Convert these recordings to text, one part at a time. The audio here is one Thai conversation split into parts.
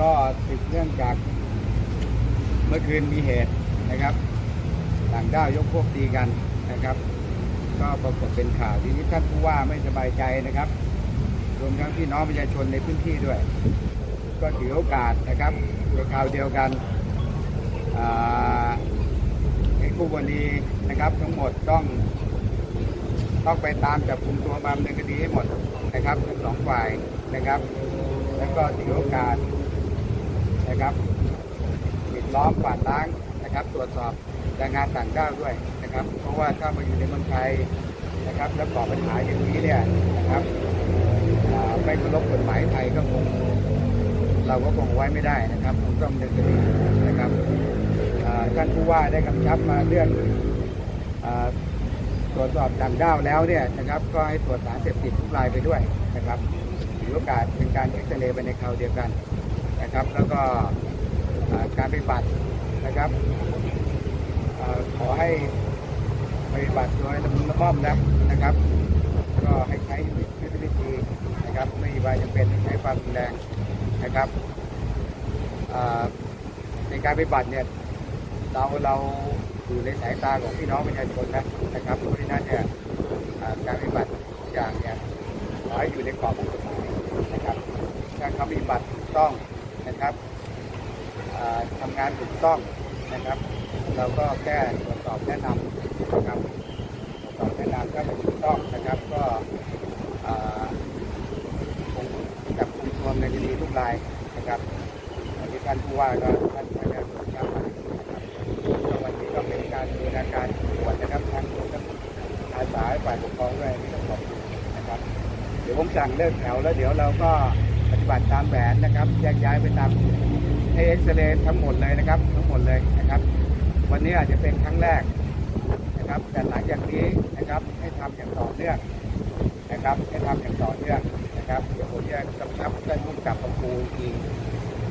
ก็ติดเนื่องจากเมื่อคืนมีเหตุนะครับ ต่างด้าวยกพวกตีกันนะครับ ก็ปรากฏเป็นข่าวทีนี้ท่านผู้ว่าไม่สบายใจนะครับรวมทั้งพี่น้องประชาชนในพื้นที่ด้วย ก็ถือโอกาสนะครับในข่าวเดียวกันอ่าให้ผู้กรณีนะครับ ทั้งหมดต้องต้องไปตามจับกลุ่มตัวมาดำเนินคดีให้หมดนะครับทั้งสองฝ่ายนะครับ แล้วก็ถือโอกาส นะครับปิดล้อมกวาดล้างนะครับ ตรวจสอบแรงงานต่างด้าวด้วยนะครับ เพราะว่าถ้ามาอยู่ในเมืองไทยนะครับ แล้วก่อปัญหาอย่างนี้เนี่ยนะครับไม่เคารพกฎหมายไทยก็คงเราก็คงไว้ไม่ได้นะครับคงต้องดำเนินคดีนะครับท่านผู้ว่าได้กำชับมาเรื่องตรวจสอบต่างด้าวแล้วเนี่ยนะครับ ก็ให้ตรวจสารเสพติดทุกรายไปด้วยนะครับถือโอกาสเป็นการเอ็กซเรย์ไปในคราวเดียวกัน นะครับ แล้วก็การปฏิบัตินะครับอขอให้ปฏิบัติโดยระมุนระม่อมนะนะครับ ก็ให้ใช้ยุทธวิธีนะครับไม่ว่าจะเป็นใช้ความรุนแรงนะครับในการปฏิบัติเนี่ยเราเราอยู่ในสายตาของพี่น้องประชาชนนะนะครับเพราะฉะนั้นเนี่ยการปฏิบัติอย่างเนี่ยขอให้อยู่ในกรอบของกฎหมายนะครับถ้าเขาปฏิบัติต้อง นะครับทำงานถูกต้องนะครับ เราก็แก้ตรวจสอบแนะนำนะครับตรวจสอบแนะนำถ้าไม่ถูกต้องนะครับ ก็คงจับกุมตัวในคดีทุกรายนะครับอันนี้ท่านผู้ว่าก็ท่านท่านผู้ว่ามานะครับวันนี้ก็เป็นการบูรณาการตรวจนะครับทางตรวจทั้งอาสาฝ่ายปกครองด้วยที่ต้องขอบคุณนะครับ เดี๋ยวผมสั่งเลิกแถวแล้วเดี๋ยวเราก็ ปฏิบัติตามแผนนะครับแยกย้ายไปตามให้เอ็กซเรย์ทั้งหมดเลยนะครับ ทั้งหมดเลยนะครับ วันนี้อาจจะเป็นครั้งแรกนะครับแต่หลังจากนี้นะครับให้ทำอย่างต่อเนื่องนะครับ ให้ทำอย่างต่อเนื่องนะครับเดี๋ยวผมจะกำชับท่านผู้กับประปูอีก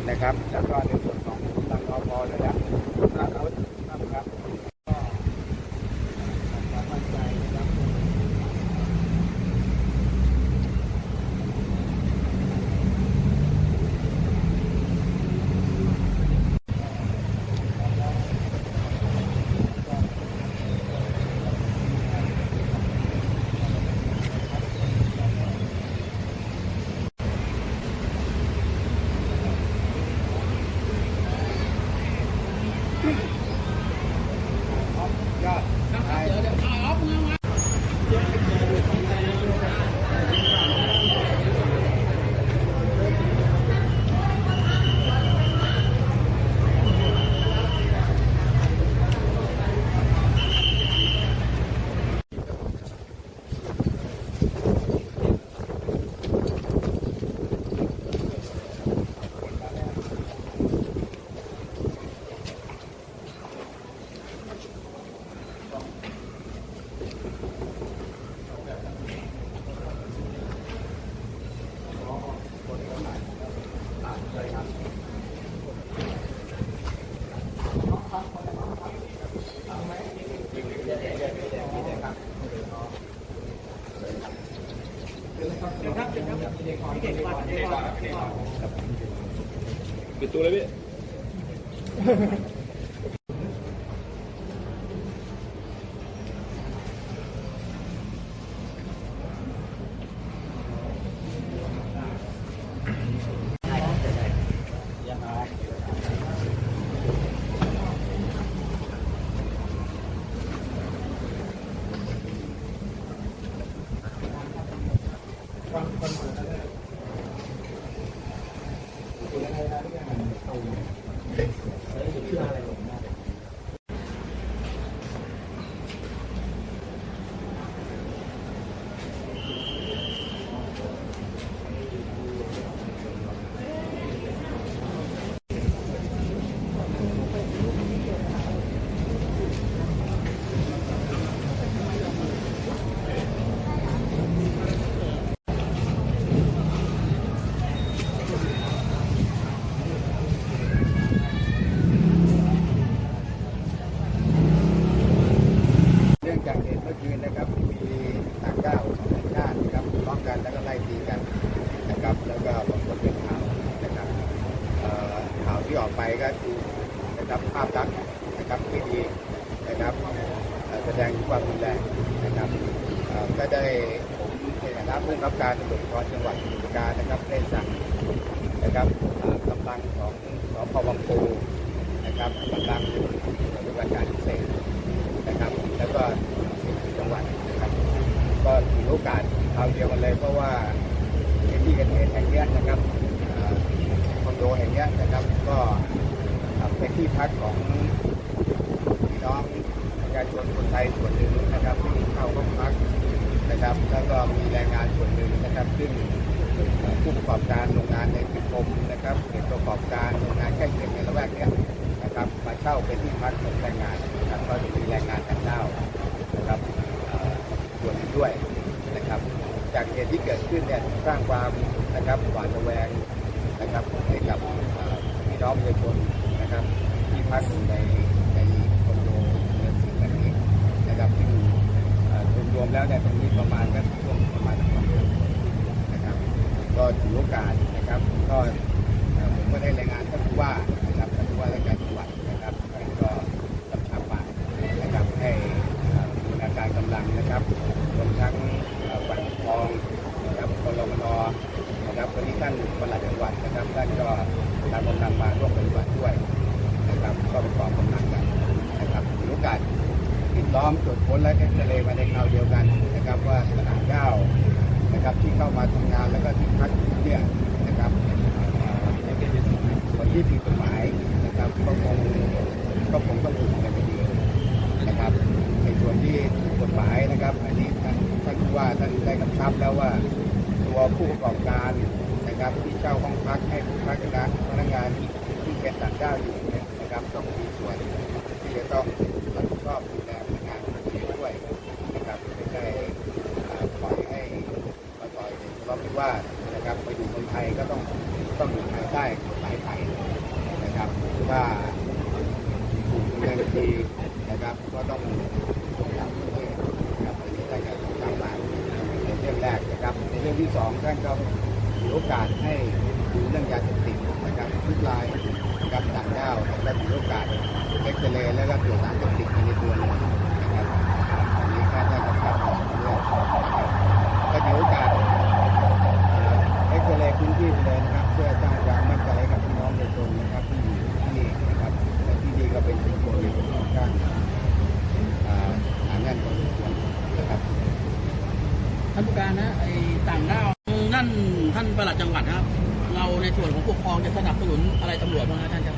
นะครับแล้วก็ในส่วนของกำลังรอพอระดับอาวุธนะครับก็ความมั่นใจนะครับ ยอดไทยครับ ปิดตัวเลยพี่ ออกไปก็ดูนะครับภาพลักษณ์นะครับที่ดีนะครับแสดงถึงความรุนแรงนะครับก็ได้ผมในฐานะผู้กำกับการตำรวจภูธรจังหวัดสมุทรปราการนะครับได้สั่งนะครับกำลังของสพวังปูนะครับกำลังปฏิบัติการพิเศษนะครับ แล้วก็จังหวัดนะครับ ก็ถือโอกาสคราวเดียวกันเลยเพราะว่าในที่เกิดเหตุแห่งนี้นะครับ โดแห่งนี้นะครับก็เป็นที่พักของพี่น้องประชาชนคนไทยส่วนหนึ่งนะครับที่เข้าห้องพักนะครับ แล้วก็มีแรงงานส่วนหนึ่งนะครับซึ่งผู้ประกอบการโรงงานในสิงคมนะครับเป็นประกอบการโรงงานใกล้เคียงในละแวกนี้นะครับมาเช่าเป็นที่ นะครับ ที่พักอยู่ในในคอนโดเมืองสิงห์แบบนี้นะครับซึ่งรวมๆแล้วเนี่ยตรงนี้ประมาณก็ช่วงประมาณสองเดือนนะครับ ก็ถือโอกาสนะครับก็ผมก็ได้รายงานท่านผู้ว่านะครับท่านผู้ว่าราชการจังหวัดนะครับท่านก็กำชับมานะครับให้บูรณาการกำลังนะครับรวมทั้งฝ่ายปกครองนะครับกรมนนะครับวันนี้ท่านปลัดจังหวัดนะครับท่านก็ำลังมาร่วมปฏิบัติด้วยนะครับก็ประกอบกำลังกันนะครับถือโอกาสปิดล้ อมตรวจค้นและเอ็กซเรย์มาในคราวเดียวกันนะครับว่าสนามเก้านะครับที่เข้ามาทำงานแล้วก็ที่พักเนี่ยนะครับเอ่อคนที่ผิดกฎหมายนะครับก็คงก็คงต้องถูกดำเนินคดีนะครับในส่วนที่ถูกกฎหมายนะครับ อันนี้ท่านท่านผู้ว่าท่านได้กำชับแล้วว่าตัวผู้ประกอบการนะครับที่เช่าห้องพักให้ผู้พักนะพนักงานที่ที่เป็นต่างด้าวอยู่นะครับต้องมีส่วนที่จะต้องรับผิดชอบดูแล ด้วยนะครับไม่ใช่ปล่อยให้มาต่อยเลาะวิวานะครับมาอยู่คนไทยก็ต้องต้องอยู่ภายใต้กฎหมายไทยนะครับถ้าถูกดำเนินคดีนะครับก็ต้องต้องทำประเทศนะครับอันนี้ได้การตามาในเรื่องแรกนะครับในเรื่องที่สองท่านก็ถือโอกาสให้ดูเรื่องยาเสพติดนะครับทุกรายนะครับต่างด้าวและถือโอกาสเอ็กซเรย์แล้วก็ตรวจสารเสพติดในตัว เลยนะครับอันนี้แค่ได้กำชับมาเอยนะครับก็ถือโอกาสเอ็กซเรย์พื้นที่ไปเลยนะครับ เพื่อสร้างความมั่นใจกับพี่น้องประชาชนนะครับที่อยู่ที่นี่นะครับและที่นี่ก็เป็นชุมชนที่ค่อนข้างอ่าหนาแน่นพอสมควรนะครับท่านผู้การนะไอ้ต่างด้าวนั่นท่านประหลัดจังหวัดนะครับ เราในส่วนของปกครองจะสนับสนุนอะไรตำรวจบ้างครับท่านครับ